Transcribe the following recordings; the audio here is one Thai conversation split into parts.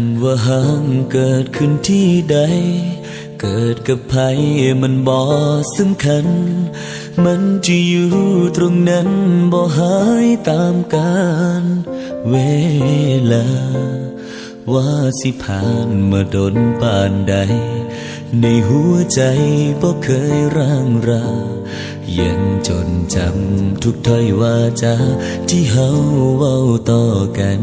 ำว่าหางเกิดขึ้นที่ใด เกิดกับใครมันบ่สำคัญ มันจะอยู่ตรงนั้นบ่หายตามกาลเวลา ว่าสิผ่านมาดนปานใด ในหัวใจบ่เคยร่างรายังจนจำทุกถ้อยวาจาที่เฮาเว้าต่อกัน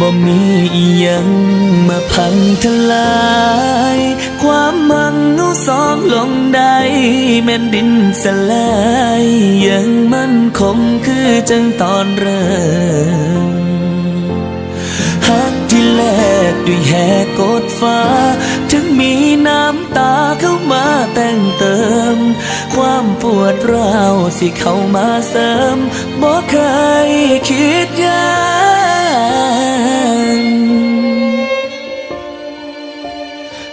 บ่มีอีหยังมาพังทลาย ความมังเอาสองลงได้แม่นดินสลายยังมั่นคงคือจังตอนเริ่มฮักที่แลกด้วยแหกกดฟ้า ถึงมีน้ำตาเข้ามาแต่งเติม ความปวดร้าวสิเข้ามาเสริมบ่เคยคิดยา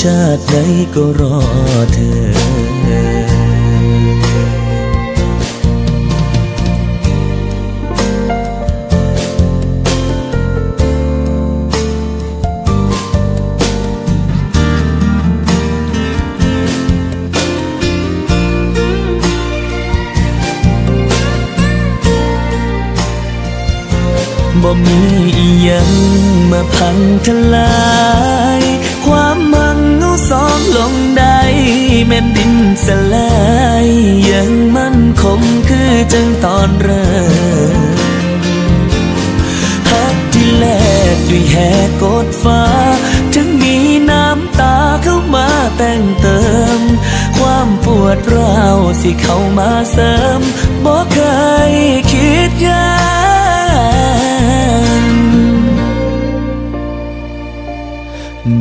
ชาติไหนก็รอเธอ บ่มีอีหยังมาพังทลาย ความ ด้วยแหกกดฟ้า ถึงมีน้ำตาเข้ามาแต่งเติม ความปวดร้าวสิเข้ามาเสริมบอกเค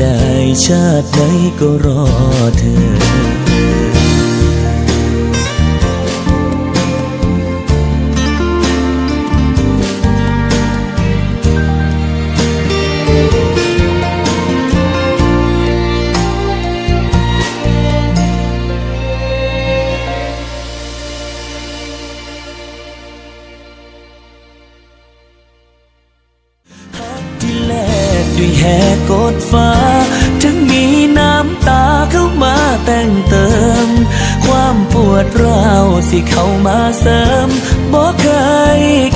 ได้ชาติไหนก็รอเธอ ด้วยแหกกดฟ้า ถึงมีน้ำตาเข้ามาแต่งเติม ความปวดร้าวสิเข้ามาเสริมบอกเค